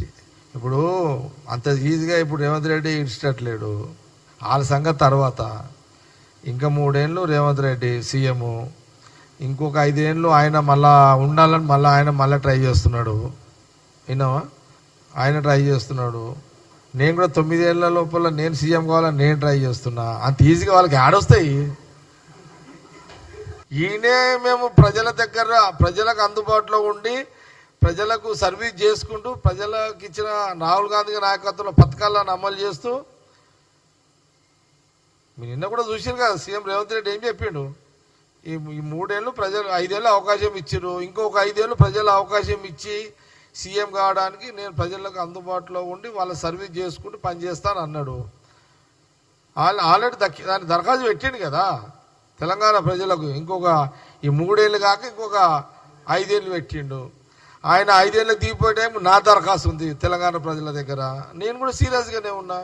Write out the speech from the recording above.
C- ఇప్పుడు అంత ఈజీగా ఇప్పుడు రేవంత్ రెడ్డి ఇడిచేటట్లేడు వాళ్ళ సంగతి తర్వాత. ఇంకా మూడేళ్ళు రేవంత్ రెడ్డి సీఎం ఇంకొక ఐదేళ్ళు ఆయన మళ్ళా ఉండాలని మళ్ళీ ఆయన మళ్ళీ ట్రై చేస్తున్నాడు. విన్నావా? ఆయన ట్రై చేస్తున్నాడు. నేను కూడా తొమ్మిదేళ్ళ లోపల నేను సీఎం కావాలని నేను ట్రై చేస్తున్నా. అంత ఈజీగా వాళ్ళకి ఆడొస్తాయి ఈయనే మేము ప్రజల దగ్గర ప్రజలకు అందుబాటులో ఉండి ప్రజలకు సర్వీస్ చేసుకుంటూ ప్రజలకు ఇచ్చిన రాహుల్ గాంధీ నాయకత్వంలో పథకాలను అమలు చేస్తూ మీరు నిన్న కూడా చూసారు కదా సీఎం రేవంత్ రెడ్డి ఏం చెప్పిండు? ఈ ఈ మూడేళ్ళు ప్రజలు ఐదేళ్ళు అవకాశం ఇచ్చారు ఇంకొక ఐదేళ్ళు ప్రజలు అవకాశం ఇచ్చి సీఎం కావడానికి నేను ప్రజలకు అందుబాటులో ఉండి వాళ్ళ సర్వీస్ చేసుకుంటూ పనిచేస్తాను అన్నాడు. వాళ్ళు ఆల్రెడీ దక్కి దాన్ని దరఖాస్తు పెట్టిండు కదా తెలంగాణ ప్రజలకు ఇంకొక ఈ మూడేళ్ళు కాక ఇంకొక ఐదేళ్ళు పెట్టిండు. ఆయన ఐదేళ్ళకి దిగిపోయే టైం నా దరఖాస్తు ఉంది తెలంగాణ ప్రజల దగ్గర. నేను కూడా సీరియస్గానే ఉన్నా.